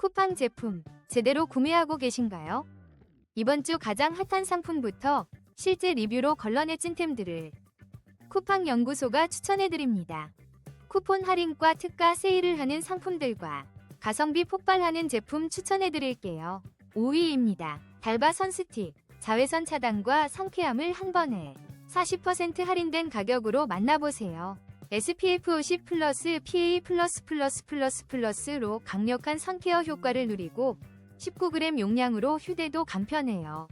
쿠팡 제품 제대로 구매하고 계신가요? 이번 주 가장 핫한 상품부터 실제 리뷰로 걸러내 찐템들을 쿠팡 연구소가 추천해드립니다. 쿠폰 할인과 특가 세일을 하는 상품들과 가성비 폭발하는 제품 추천해드릴게요. 5위입니다. 달바 선스틱 자외선 차단과 상쾌함을 한 번에 40% 할인된 가격으로 만나보세요. SPF 50 플러스 PA 플러스 플러스 플러스 플러스로 강력한 선케어 효과를 누리고 19g 용량으로 휴대도 간편해요.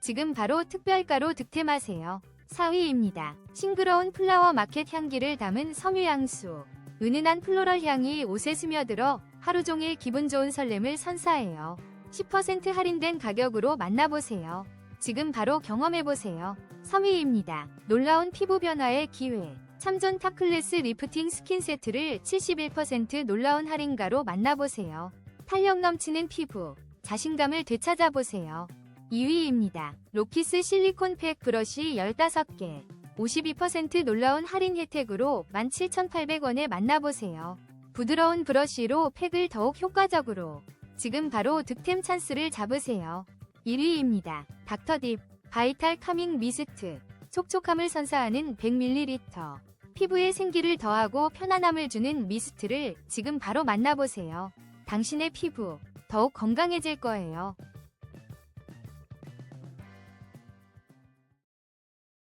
지금 바로 특별가로 득템하세요. 4위입니다. 싱그러운 플라워 마켓 향기를 담은 섬유향수. 은은한 플로럴 향이 옷에 스며들어 하루 종일 기분 좋은 설렘을 선사해요. 10% 할인된 가격으로 만나보세요. 지금 바로 경험해보세요. 3위입니다. 놀라운 피부 변화의 기회. 참존 타클래스 리프팅 스킨 세트를 71% 놀라운 할인가로 만나보세요. 탄력 넘치는 피부, 자신감을 되찾아보세요. 2위입니다. 로키스 실리콘 팩 브러쉬 15개. 52% 놀라운 할인 혜택으로 17,800원에 만나보세요. 부드러운 브러쉬로 팩을 더욱 효과적으로. 지금 바로 득템 찬스를 잡으세요. 1위입니다. 닥터딥 바이탈 카밍 미스트. 촉촉함을 선사하는 100ml. 피부에 생기를 더하고 편안함을 주는 미스트를 지금 바로 만나보세요. 당신의 피부 더욱 건강해질 거예요.